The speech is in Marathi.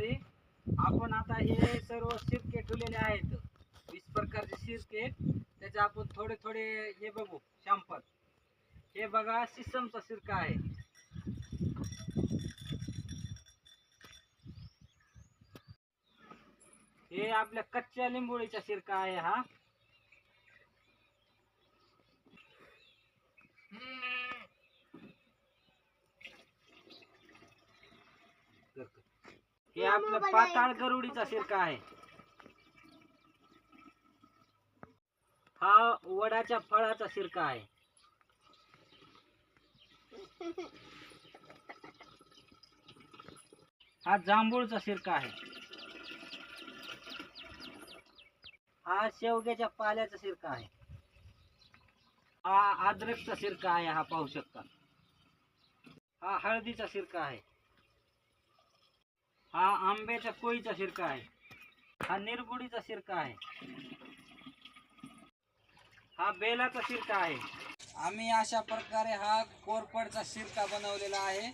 दुपारी आपण आता हे सर्व शिरके ठेवलेले आहेत. वीस प्रकारचे शिरके त्याचे आपण थोडे थोडे हे बघू शॅम्पल. हे बघा सिस्टमचा शिरका आहे. हे आपल्या कच्च्या लिंबोळीचा शिरका आहे हा. हे आपलं पाताळ गरुडीचा शिरका आहे हा वडाच्या फळाचा शिरका आहे हा जांभूळचा शिरका आहे हा शेवग्याच्या पाल्याचा शिरका आहे हा अद्रकचा शिरका आहे हा पाहू शकता. हा हळदीचा शिरका आहे हा आंब्याच्या कोळीचा शिरका आहे. हा निरगुडीचा शिरका आहे. हा बेलाचा शिरका आहे. आम्ही अशा प्रकारे हा कोरफडचा शिरका बनवलेला आहे.